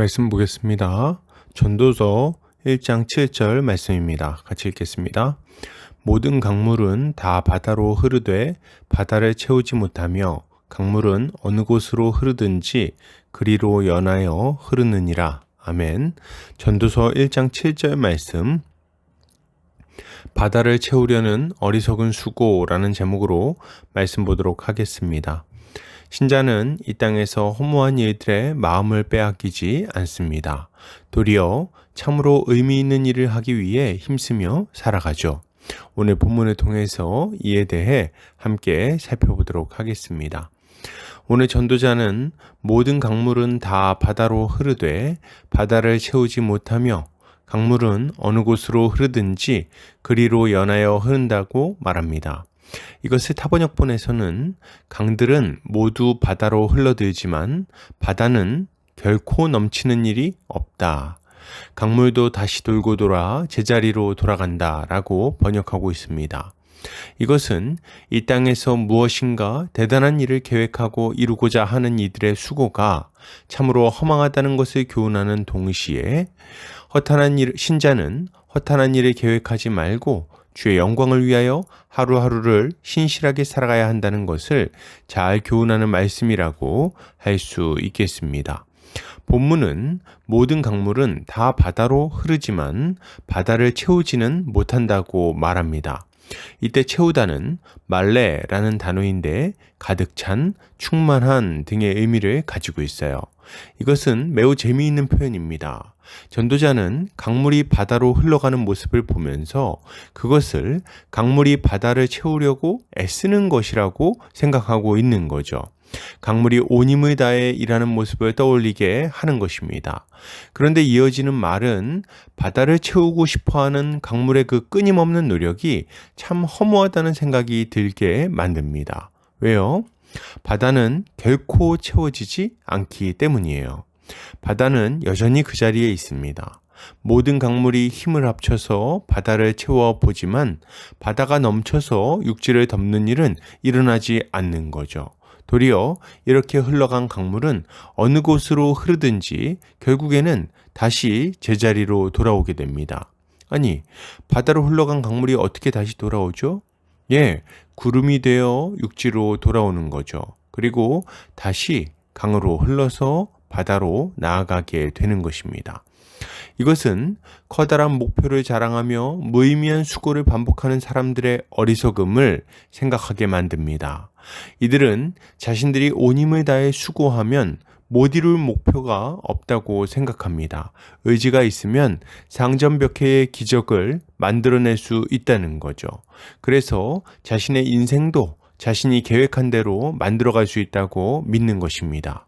말씀 보겠습니다. 전도서 1장 7절 말씀입니다. 같이 읽겠습니다. 모든 강물은 다 바다로 흐르되 바다를 채우지 못하며 강물은 어느 곳으로 흐르든지 그리로 연하여 흐르느니라. 아멘. 전도서 1장 7절 말씀 바다를 채우려는 어리석은 수고라는 제목으로 말씀 보도록 하겠습니다. 신자는 이 땅에서 허무한 일들의 마음을 빼앗기지 않습니다. 도리어 참으로 의미 있는 일을 하기 위해 힘쓰며 살아가죠. 오늘 본문을 통해서 이에 대해 함께 살펴보도록 하겠습니다. 오늘 전도자는 모든 강물은 다 바다로 흐르되 바다를 채우지 못하며 강물은 어느 곳으로 흐르든지 그리로 연하여 흐른다고 말합니다. 이것을 타번역본에서는 강들은 모두 바다로 흘러들지만 바다는 결코 넘치는 일이 없다. 강물도 다시 돌고 돌아 제자리로 돌아간다 라고 번역하고 있습니다. 이것은 이 땅에서 무엇인가 대단한 일을 계획하고 이루고자 하는 이들의 수고가 참으로 허망하다는 것을 교훈하는 동시에 허탄한 일, 신자는 허탄한 일을 계획하지 말고 주의 영광을 위하여 하루하루를 신실하게 살아가야 한다는 것을 잘 교훈하는 말씀이라고 할 수 있겠습니다. 본문은 모든 강물은 다 바다로 흐르지만 바다를 채우지는 못한다고 말합니다. 이때 채우다는 말레라는 단어인데 가득 찬, 충만한 등의 의미를 가지고 있어요. 이것은 매우 재미있는 표현입니다. 전도자는 강물이 바다로 흘러가는 모습을 보면서 그것을 강물이 바다를 채우려고 애쓰는 것이라고 생각하고 있는 거죠. 강물이 온 힘을 다해 일하는 모습을 떠올리게 하는 것입니다. 그런데 이어지는 말은 바다를 채우고 싶어 하는 강물의 그 끊임없는 노력이 참 허무하다는 생각이 들게 만듭니다. 왜요? 바다는 결코 채워지지 않기 때문이에요. 바다는 여전히 그 자리에 있습니다. 모든 강물이 힘을 합쳐서 바다를 채워 보지만 바다가 넘쳐서 육지를 덮는 일은 일어나지 않는 거죠. 도리어 이렇게 흘러간 강물은 어느 곳으로 흐르든지 결국에는 다시 제자리로 돌아오게 됩니다. 아니, 바다로 흘러간 강물이 어떻게 다시 돌아오죠? 예, 구름이 되어 육지로 돌아오는 거죠. 그리고 다시 강으로 흘러서 바다로 나아가게 되는 것입니다. 이것은 커다란 목표를 자랑하며 무의미한 수고를 반복하는 사람들의 어리석음을 생각하게 만듭니다. 이들은 자신들이 온 힘을 다해 수고하면 못 이룰 목표가 없다고 생각합니다. 의지가 있으면 상전벽해의 기적을 만들어낼 수 있다는 거죠. 그래서 자신의 인생도 자신이 계획한 대로 만들어갈 수 있다고 믿는 것입니다.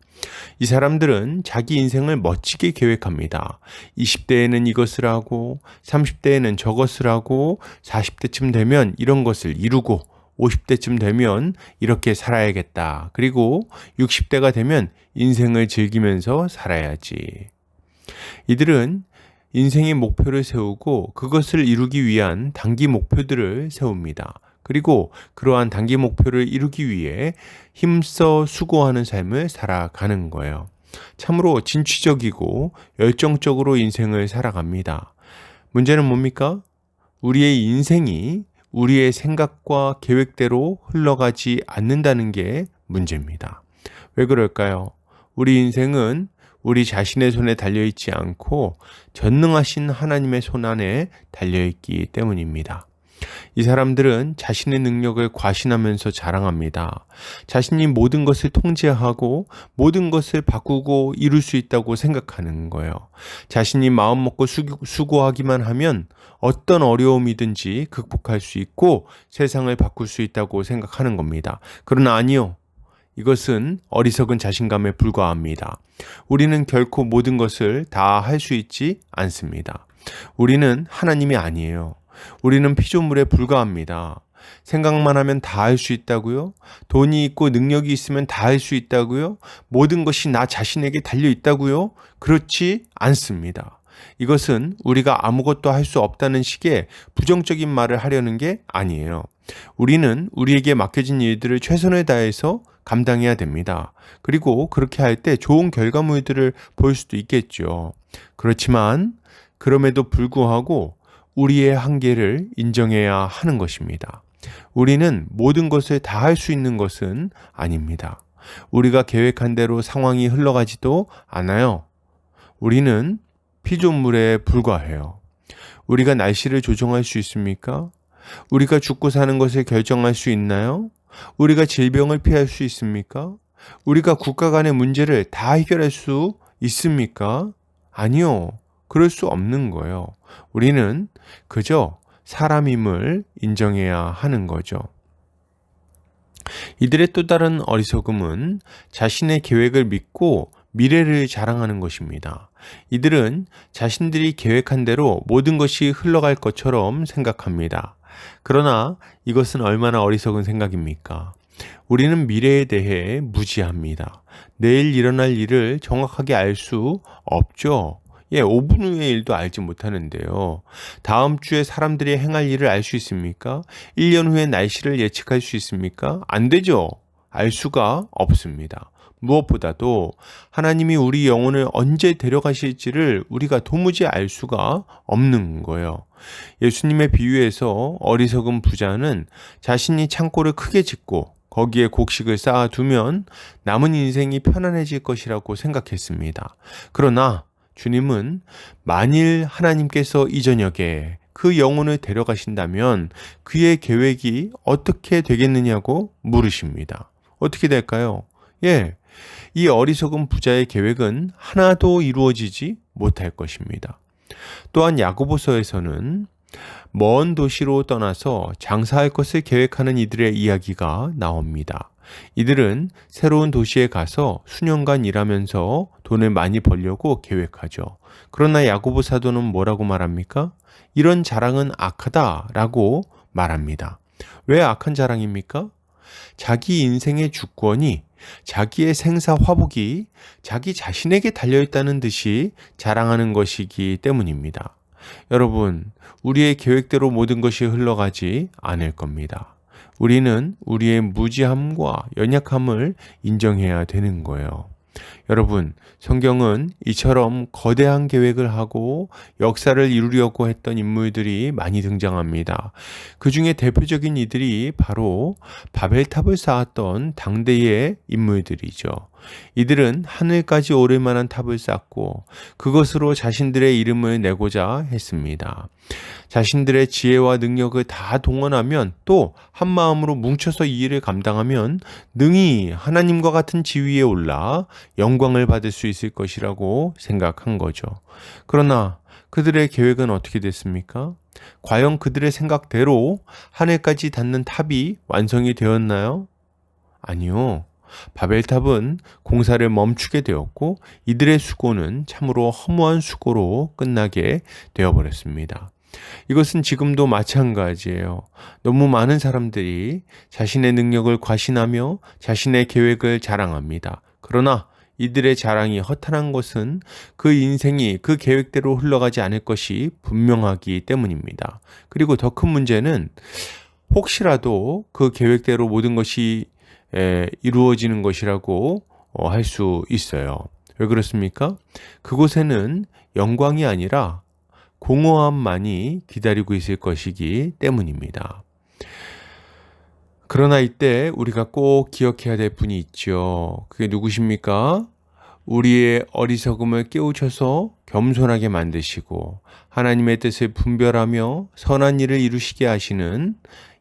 이 사람들은 자기 인생을 멋지게 계획합니다. 20대에는 이것을 하고, 30대에는 저것을 하고, 40대쯤 되면 이런 것을 이루고, 50대쯤 되면 이렇게 살아야겠다. 그리고 60대가 되면 인생을 즐기면서 살아야지. 이들은 인생의 목표를 세우고 그것을 이루기 위한 단기 목표들을 세웁니다. 그리고 그러한 단기 목표를 이루기 위해 힘써 수고하는 삶을 살아가는 거예요. 참으로 진취적이고 열정적으로 인생을 살아갑니다. 문제는 뭡니까? 우리의 인생이 우리의 생각과 계획대로 흘러가지 않는다는 게 문제입니다. 왜 그럴까요? 우리 인생은 우리 자신의 손에 달려있지 않고 전능하신 하나님의 손 안에 달려있기 때문입니다. 이 사람들은 자신의 능력을 과신하면서 자랑합니다. 자신이 모든 것을 통제하고 모든 것을 바꾸고 이룰 수 있다고 생각하는 거예요. 자신이 마음 먹고 수고하기만 하면 어떤 어려움이든지 극복할 수 있고 세상을 바꿀 수 있다고 생각하는 겁니다. 그러나 아니요. 이것은 어리석은 자신감에 불과합니다. 우리는 결코 모든 것을 다 할 수 있지 않습니다. 우리는 하나님이 아니에요. 우리는 피조물에 불과합니다. 생각만 하면 다 할 수 있다고요? 돈이 있고 능력이 있으면 다 할 수 있다고요? 모든 것이 나 자신에게 달려 있다고요? 그렇지 않습니다. 이것은 우리가 아무것도 할 수 없다는 식의 부정적인 말을 하려는 게 아니에요. 우리는 우리에게 맡겨진 일들을 최선을 다해서 감당해야 됩니다. 그리고 그렇게 할 때 좋은 결과물들을 볼 수도 있겠죠. 그렇지만 그럼에도 불구하고 우리의 한계를 인정해야 하는 것입니다. 우리는 모든 것을 다 할 수 있는 것은 아닙니다. 우리가 계획한 대로 상황이 흘러가지도 않아요. 우리는 피조물에 불과해요. 우리가 날씨를 조정할 수 있습니까? 우리가 죽고 사는 것을 결정할 수 있나요? 우리가 질병을 피할 수 있습니까? 우리가 국가 간의 문제를 다 해결할 수 있습니까? 아니요. 그럴 수 없는 거예요. 우리는 그저 사람임을 인정해야 하는 거죠. 이들의 또 다른 어리석음은 자신의 계획을 믿고 미래를 자랑하는 것입니다. 이들은 자신들이 계획한 대로 모든 것이 흘러갈 것처럼 생각합니다. 그러나 이것은 얼마나 어리석은 생각입니까? 우리는 미래에 대해 무지합니다. 내일 일어날 일을 정확하게 알 수 없죠. 예, 5분 후의 일도 알지 못하는데요. 다음 주에 사람들이 행할 일을 알 수 있습니까? 1년 후의 날씨를 예측할 수 있습니까? 안 되죠. 알 수가 없습니다. 무엇보다도 하나님이 우리 영혼을 언제 데려가실지를 우리가 도무지 알 수가 없는 거예요. 예수님의 비유에서 어리석은 부자는 자신이 창고를 크게 짓고 거기에 곡식을 쌓아두면 남은 인생이 편안해질 것이라고 생각했습니다. 그러나 주님은 만일 하나님께서 이 저녁에 그 영혼을 데려가신다면 그의 계획이 어떻게 되겠느냐고 물으십니다. 어떻게 될까요? 예. 이 어리석은 부자의 계획은 하나도 이루어지지 못할 것입니다. 또한 야고보서에서는 먼 도시로 떠나서 장사할 것을 계획하는 이들의 이야기가 나옵니다. 이들은 새로운 도시에 가서 수년간 일하면서 돈을 많이 벌려고 계획하죠. 그러나 야고보 사도는 뭐라고 말합니까? 이런 자랑은 악하다라고 말합니다. 왜 악한 자랑입니까? 자기 인생의 주권이 자기의 생사 화복이 자기 자신에게 달려있다는 듯이 자랑하는 것이기 때문입니다. 여러분, 우리의 계획대로 모든 것이 흘러가지 않을 겁니다. 우리는 우리의 무지함과 연약함을 인정해야 되는 거예요. 여러분, 성경은 이처럼 거대한 계획을 하고 역사를 이루려고 했던 인물들이 많이 등장합니다. 그 중에 대표적인 이들이 바로 바벨탑을 쌓았던 당대의 인물들이죠. 이들은 하늘까지 오를 만한 탑을 쌓고 그것으로 자신들의 이름을 내고자 했습니다. 자신들의 지혜와 능력을 다 동원하면 또 한 마음으로 뭉쳐서 이 일을 감당하면 능히 하나님과 같은 지위에 올라 영광을 받을 수 있을 것이라고 생각한 거죠. 그러나 그들의 계획은 어떻게 됐습니까? 과연 그들의 생각대로 하늘까지 닿는 탑이 완성이 되었나요? 아니요. 바벨탑은 공사를 멈추게 되었고 이들의 수고는 참으로 허무한 수고로 끝나게 되어버렸습니다. 이것은 지금도 마찬가지예요. 너무 많은 사람들이 자신의 능력을 과신하며 자신의 계획을 자랑합니다. 그러나 이들의 자랑이 허탄한 것은 그 인생이 그 계획대로 흘러가지 않을 것이 분명하기 때문입니다. 그리고 더 큰 문제는 혹시라도 그 계획대로 모든 것이 에, 이루어지는 것이라고 어, 할수 있어요. 왜 그렇습니까? 그곳에는 영광이 아니라 공허함만이 기다리고 있을 것이기 때문입니다. 그러나 이때 우리가 꼭 기억해야 될 분이 있죠. 그게 누구십니까? 우리의 어리석음을 깨우쳐서 겸손하게 만드시고 하나님의 뜻을 분별하며 선한 일을 이루시게 하시는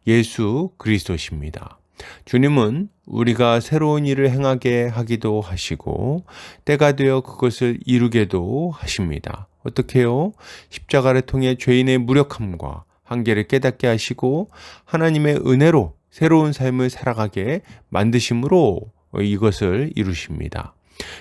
예수 그리스도십니다. 주님은 우리가 새로운 일을 행하게 하기도 하시고 때가 되어 그것을 이루게도 하십니다. 어떻게요? 십자가를 통해 죄인의 무력함과 한계를 깨닫게 하시고 하나님의 은혜로 새로운 삶을 살아가게 만드심으로 이것을 이루십니다.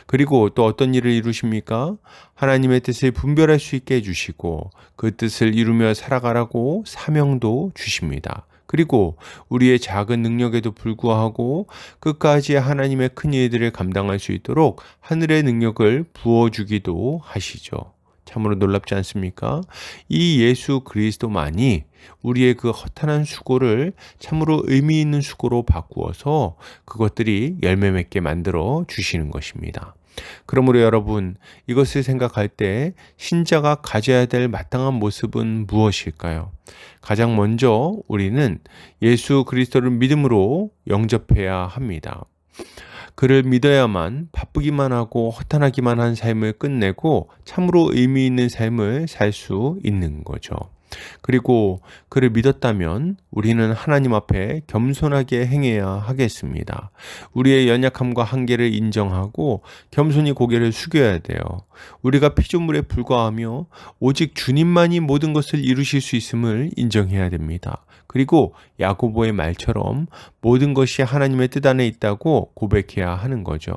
그리고 또 어떤 일을 이루십니까? 하나님의 뜻을 분별할 수 있게 해주시고 그 뜻을 이루며 살아가라고 사명도 주십니다. 그리고 우리의 작은 능력에도 불구하고 끝까지 하나님의 큰 일들을 감당할 수 있도록 하늘의 능력을 부어주기도 하시죠. 참으로 놀랍지 않습니까? 이 예수 그리스도만이 우리의 그 허탄한 수고를 참으로 의미 있는 수고로 바꾸어서 그것들이 열매 맺게 만들어 주시는 것입니다. 그러므로 여러분, 이것을 생각할 때 신자가 가져야 될 마땅한 모습은 무엇일까요? 가장 먼저 우리는 예수 그리스도를 믿음으로 영접해야 합니다. 그를 믿어야만 바쁘기만 하고 허탄하기만 한 삶을 끝내고 참으로 의미 있는 삶을 살 수 있는 거죠. 그리고 그를 믿었다면 우리는 하나님 앞에 겸손하게 행해야 하겠습니다. 우리의 연약함과 한계를 인정하고 겸손히 고개를 숙여야 돼요. 우리가 피조물에 불과하며 오직 주님만이 모든 것을 이루실 수 있음을 인정해야 됩니다. 그리고 야고보의 말처럼 모든 것이 하나님의 뜻 안에 있다고 고백해야 하는 거죠.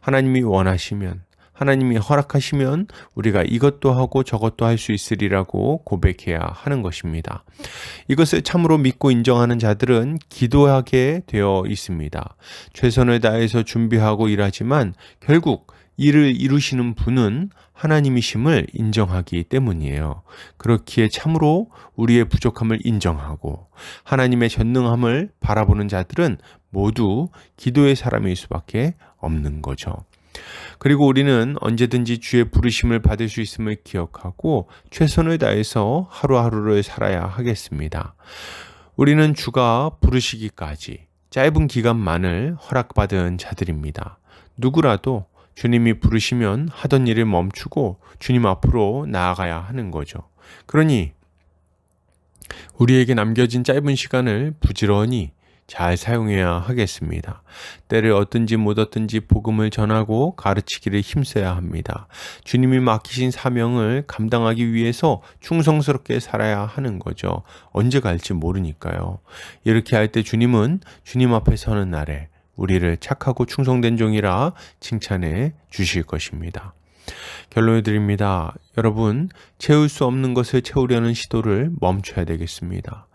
하나님이 원하시면 하나님이 허락하시면 우리가 이것도 하고 저것도 할 수 있으리라고 고백해야 하는 것입니다. 이것을 참으로 믿고 인정하는 자들은 기도하게 되어 있습니다. 최선을 다해서 준비하고 일하지만 결국 일을 이루시는 분은 하나님이심을 인정하기 때문이에요. 그렇기에 참으로 우리의 부족함을 인정하고 하나님의 전능함을 바라보는 자들은 모두 기도의 사람일 수밖에 없는 거죠. 그리고 우리는 언제든지 주의 부르심을 받을 수 있음을 기억하고 최선을 다해서 하루하루를 살아야 하겠습니다. 우리는 주가 부르시기까지 짧은 기간만을 허락받은 자들입니다. 누구라도 주님이 부르시면 하던 일을 멈추고 주님 앞으로 나아가야 하는 거죠. 그러니 우리에게 남겨진 짧은 시간을 부지런히 잘 사용해야 하겠습니다. 때를 얻든지 못 얻든지 복음을 전하고 가르치기를 힘써야 합니다. 주님이 맡기신 사명을 감당하기 위해서 충성스럽게 살아야 하는 거죠. 언제 갈지 모르니까요. 이렇게 할 때 주님은 주님 앞에 서는 날에 우리를 착하고 충성된 종이라 칭찬해 주실 것입니다. 결론을 드립니다. 여러분, 채울 수 없는 것을 채우려는 시도를 멈춰야 되겠습니다.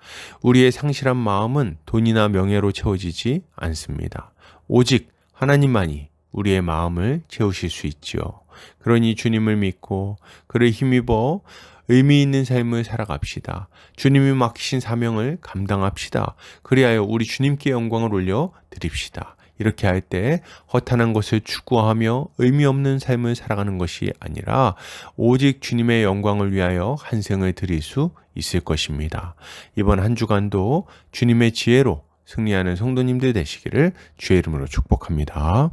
우리의 상실한 마음은 돈이나 명예로 채워지지 않습니다. 오직 하나님만이 우리의 마음을 채우실 수 있지요. 그러니 주님을 믿고 그를 힘입어 의미 있는 삶을 살아갑시다. 주님이 맡기신 사명을 감당합시다. 그리하여 우리 주님께 영광을 올려 드립시다. 이렇게 할 때 허탄한 것을 추구하며 의미 없는 삶을 살아가는 것이 아니라 오직 주님의 영광을 위하여 한 생을 드릴 수 있을 것입니다. 이번 한 주간도 주님의 지혜로 승리하는 성도님들 되시기를 주의 이름으로 축복합니다.